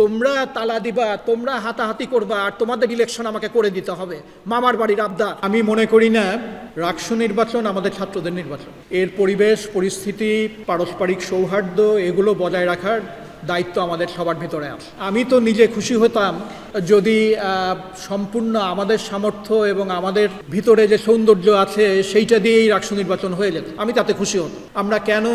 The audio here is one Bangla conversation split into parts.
তোমরা তালা দিবা, তোমরা হাতাহাতি করবা, আর তোমাদের ইলেকশন আমাকে করে দিতে হবে। মামার বাড়ির আবদার। আমি মনে করি না রাকসু নির্বাচন আমাদের ছাত্রদের নির্বাচন। এর পরিবেশ, পরিস্থিতি, পারস্পরিক সৌহার্দ্য, এগুলো বজায় রাখার দায়িত্ব আমাদের সবার ভিতরে আছে। আমি তো নিজে খুশি হতাম যদি সম্পূর্ণ আমাদের সামর্থ্য এবং আমাদের ভিতরে যে সৌন্দর্য আছে সেইটা দিয়েই রাষ্ট্র নির্বাচন হয়ে যেত। আমি তাতে খুশি হতাম। আমরা কেন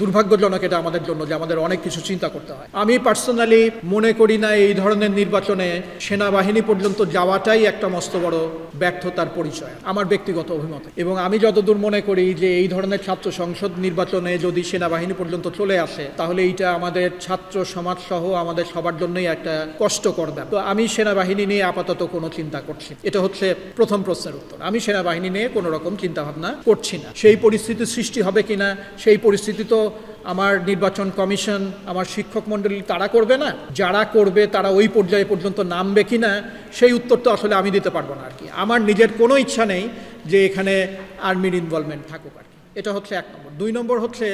দুর্ভাগ্যজনক এটা আমাদের জন্য যে আমাদের অনেক কিছু চিন্তা করতে হয়। আমি পার্সোনালি মনে করি না এই ধরনের নির্বাচনে সেনাবাহিনী পর্যন্ত যাওয়াটাই একটা মস্ত বড় ব্যর্থতার পরিচয়, আমার ব্যক্তিগত অভিমত। এবং আমি যতদূর মনে করি যে এই ধরনের ছাত্র সংসদ নির্বাচনে যদি সেনাবাহিনী পর্যন্ত চলে আসে, তাহলে এইটা আমাদের ছাত্র সমাজ সহ আমাদের সবার জন্যই একটা কষ্টকর ব্যাপার। তো আমি সেনাবাহিনী নিয়ে আপাতত কোনো চিন্তা করছি এটা হচ্ছে প্রথম প্রশ্নের উত্তর। আমি সেনাবাহিনী নিয়ে কোনো রকম চিন্তা ভাবনা করছি না। সেই পরিস্থিতি সৃষ্টি হবে কিনা, সেই পরিস্থিতি তো আমার নির্বাচন কমিশন, আমার শিক্ষক মণ্ডলী তারা করবে না, যারা করবে তারা ওই পর্যায়ে পর্যন্ত নামবে কিনা, সেই উত্তর তো আসলে আমি দিতে পারব না আর কি। আমার নিজের কোনো ইচ্ছা নেই যে এখানে আর্মির ইনভলভমেন্ট থাকুক আর কি। এটা হচ্ছে এক নম্বর। দুই নম্বর হচ্ছে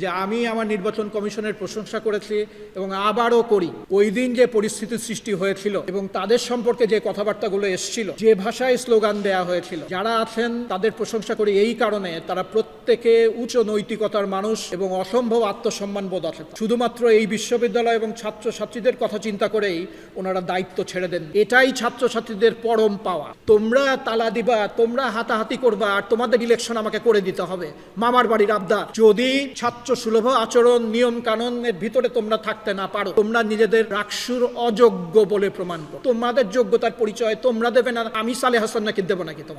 যে আমি আমার নির্বাচন কমিশনের প্রশংসা করেছি এবং আবারও করি, ওই দিন যে পরিস্থিতি সৃষ্টি হয়েছিল এবং তাদের সম্পর্কে যে কথাবার্তাগুলো এসেছিল, যে ভাষায় স্লোগান দেয়া হয়েছিল, যারা আছেন তাদের প্রশংসা করি এই কারণে তারা প্রত্যেকে উচ্চ নৈতিকতার মানুষ এবং অসম্ভব আত্মসম্মান বোধ আছে। শুধুমাত্র এই বিশ্ববিদ্যালয় এবং ছাত্রছাত্রীদের কথা চিন্তা করেই ওনারা দায়িত্ব ছেড়ে দেন। এটাই ছাত্রছাত্রীদের পরম পাওয়া। তোমরা তালা দিবা, তোমরা হাতাহাতি করবা, আর তোমাদের ইলেকশন আমাকে করে দিতে হবে। মামার বাড়ির আবদার। যদি ছাত্র সুলভ আচরণ, নিয়ম কানুনের ভিতরে তোমরা থাকতে না পারো, তোমরা নিজেদের রাকসুর অযোগ্য বলে প্রমাণ করো। তোমাদের যোগ্যতার পরিচয় তোমরা দেবে না। আমি সালে হাসান নাকি দেবো নাকি তোমার